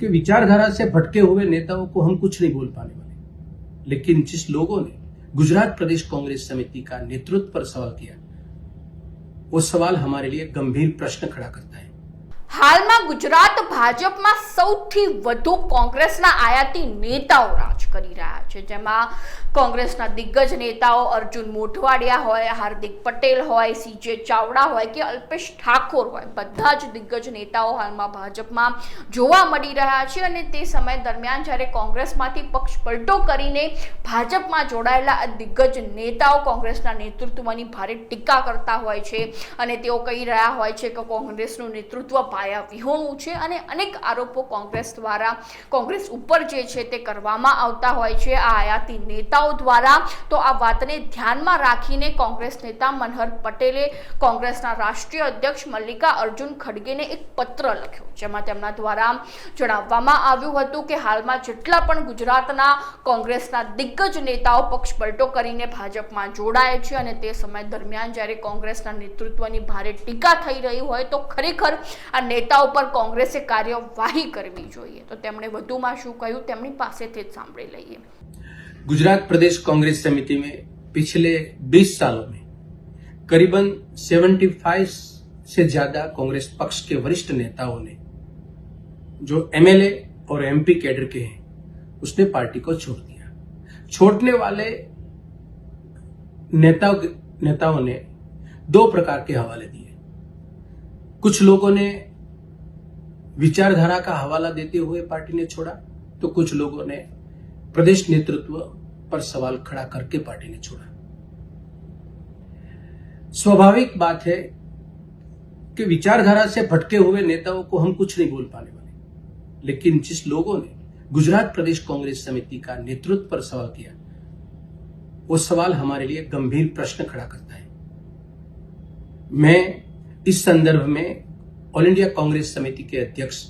कि विचारधारा से भटके हुए नेताओं को हम कुछ नहीं बोल पाने वाले लेकिन जिस लोगों ने गुजरात प्रदेश कांग्रेस समिति का नेतृत्व पर सवाल किया वो सवाल हमारे लिए गंभीर प्रश्न खड़ा करता है હાલમાં ગુજરાત ભાજપમાં સૌથી વધુ કોંગ્રેસના આયાતી નેતાઓ રાજ કરી રહ્યા છે જેમાં કોંગ્રેસના દિગ્ગજ નેતાઓ અર્જુન મોઢવાડિયા હોય, હાર્દિક પટેલ હોય, સીજે ચાવડા હોય કે અલ્પેશ ઠાકોર હોય, બધા જ દિગ્ગજ નેતાઓ હાલમાં ભાજપમાં જોવા મળી રહ્યા છે અને તે સમય દરમિયાન જ્યારે કોંગ્રેસમાંથી પક્ષ પલટો કરીને ભાજપમાં જોડાયેલા દિગ્ગજ નેતાઓ કોંગ્રેસના નેતૃત્વની ભારે ટીકા કરતા હોય છે અને તેઓ કહી રહ્યા હોય છે કે કોંગ્રેસનું નેતૃત્વ પાયા વિહોણું છે અને અનેક આરોપો કોંગ્રેસ દ્વારા કોંગ્રેસ ઉપર જે છે તે કરવામાં આવતા હોય છે. આ આયાતી નેતાઓ દ્વારા. તો આ વાતને ધ્યાનમાં રાખીને કોંગ્રેસ નેતા મનહર પટેલે કોંગ્રેસના રાષ્ટ્રીય અધ્યક્ષ મલ્લિકા અર્જુન ખડગેને એક પત્ર લખ્યો, જેમાં તેમના દ્વારા જણાવવામાં આવ્યું હતું કે હાલમાં જેટલા પણ ગુજરાતના કોંગ્રેસના દિગ્ગજ નેતાઓ પક્ષ પલટો કરીને ભાજપમાં જોડાય છે અને તે સમય દરમિયાન જ્યારે કોંગ્રેસના નેતૃત્વની ભારે ટીકા થઈ રહી હોય તો ખરેખર આ નેતાઓ પર કોંગ્રેસે કાર્યવાહી કરવી જોઈએ. તો તેમણે વધુમાં શું કહ્યું? તેમની પાસેથી જ સાંભળી લઈએ. गुजरात प्रदेश कांग्रेस समिति में पिछले 20 सालों में करीबन 75 से ज़्यादा कांग्रेस पक्ष के वरिष्ठ नेताओं ने, जो एमएलए और एमपी कैडर के हैं, उसने पार्टी को छोड़ दिया। छोड़ने वाले नेताओं नेताओं ने दो प्रकार के हवाले दिए। कुछ लोगों ने विचारधारा का हवाला देते हुए पार्टी ने छोड़ा तो कुछ लोगों ने प्रदेश नेतृत्व पर सवाल खड़ा करके पार्टी ने छोड़ा। स्वाभाविक बात है कि विचारधारा से भटके हुए नेताओं को हम कुछ नहीं बोल पाने वाले। लेकिन जिस लोगों ने गुजरात प्रदेश कांग्रेस समिति का नेतृत्व पर सवाल किया, वो सवाल हमारे लिए गंभीर प्रश्न खड़ा करता है। मैं इस संदर्भ में ऑल इंडिया कांग्रेस समिति के अध्यक्ष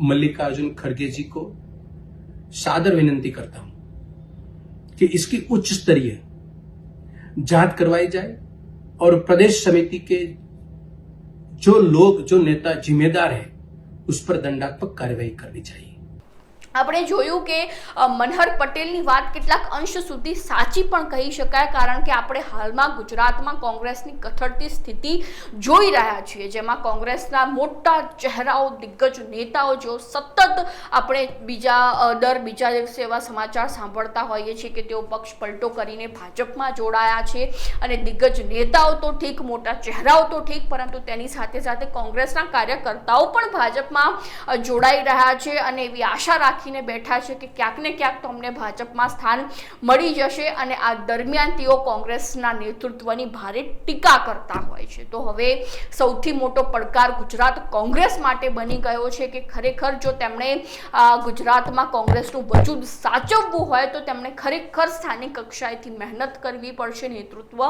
मल्लिकार्जुन खड़गे जी को सादर विनंती करता हूँ। कि इसकी उच्च स्तरीय जाँच करवाई जाए और प्रदेश समिति के जो लोग, जो नेता जिम्मेदार है, उस पर दंडात्मक कार्रवाई करनी चाहिए। આપણે જોયું કે મનહર પટેલની વાત કેટલાક અંશ સુધી સાચી પણ કહી શકાય, કારણ કે આપણે હાલમાં ગુજરાતમાં કોંગ્રેસની કથળતી સ્થિતિ જોઈ રહ્યા છીએ, જેમાં કોંગ્રેસના મોટા ચહેરાઓ, દિગ્ગજ નેતાઓ જો સતત આપણે બીજા દર બીજા દિવસે એવા સમાચાર સાંભળતા હોઈએ છીએ કે તેઓ પક્ષ પલટો કરીને ભાજપમાં જોડાયા છે અને દિગ્ગજ નેતાઓ તો ઠીક, મોટા ચહેરાઓ તો ઠીક, પરંતુ તેની સાથે સાથે કોંગ્રેસના કાર્યકર્તાઓ પણ ભાજપમાં જોડાઈ રહ્યા છે અને એવી આશા રાખીને બેઠા છે કે ક્યાંક ને ક્યાંક તો અમને ભાજપમાં સ્થાન મળી જશે અને આ દરમિયાન તેઓ કોંગ્રેસના નેતૃત્વની ભારે ટીકા કરતા હોય છે. તો હવે સૌથી મોટો પડકાર ગુજરાત કોંગ્રેસ માટે બની ગયો છે કે ખરેખર જો તેમણે ગુજરાતમાં કોંગ્રેસનું વજૂદ સાચવવું હોય તો તેમણે ખરેખર સ્થાનિક કક્ષાએથી મહેનત કરવી પડશે, નેતૃત્વ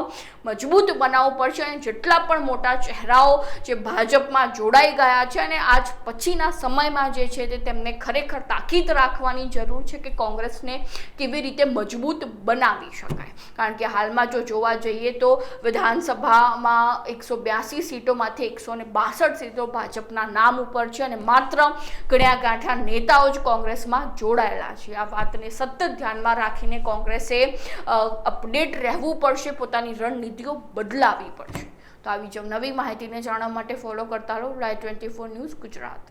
મજબૂત બનાવવું પડશે અને જેટલા પણ મોટા ચહેરાઓ જે ભાજપમાં જોડાઈ ગયા છે અને આજ પછીના સમયમાં જે છે તે તેમને ખરેખર તાકીદ રાખવાની જરૂર છે કે કોંગ્રેસને કેવી રીતે મજબૂત બનાવી શકાય. કારણ કે હાલમાં જો જોવા જઈએ તો વિધાનસભામાં એકસો બ્યાસી સીટોમાંથી એકસો ને બાસઠ સીટો ભાજપના નામ ઉપર છે અને માત્ર ગણ્યા ગાંઠા નેતાઓ જ કોંગ્રેસમાં જોડાયેલા છે. આ વાતને સતત ધ્યાનમાં રાખીને કોંગ્રેસે અપડેટ રહેવું પડશે, પોતાની રણનીતિઓ બદલાવી પડશે. તો આવી જ નવી માહિતીને જાણવા માટે ફોલો કરતા રહો. Live twenty four news Gujarat.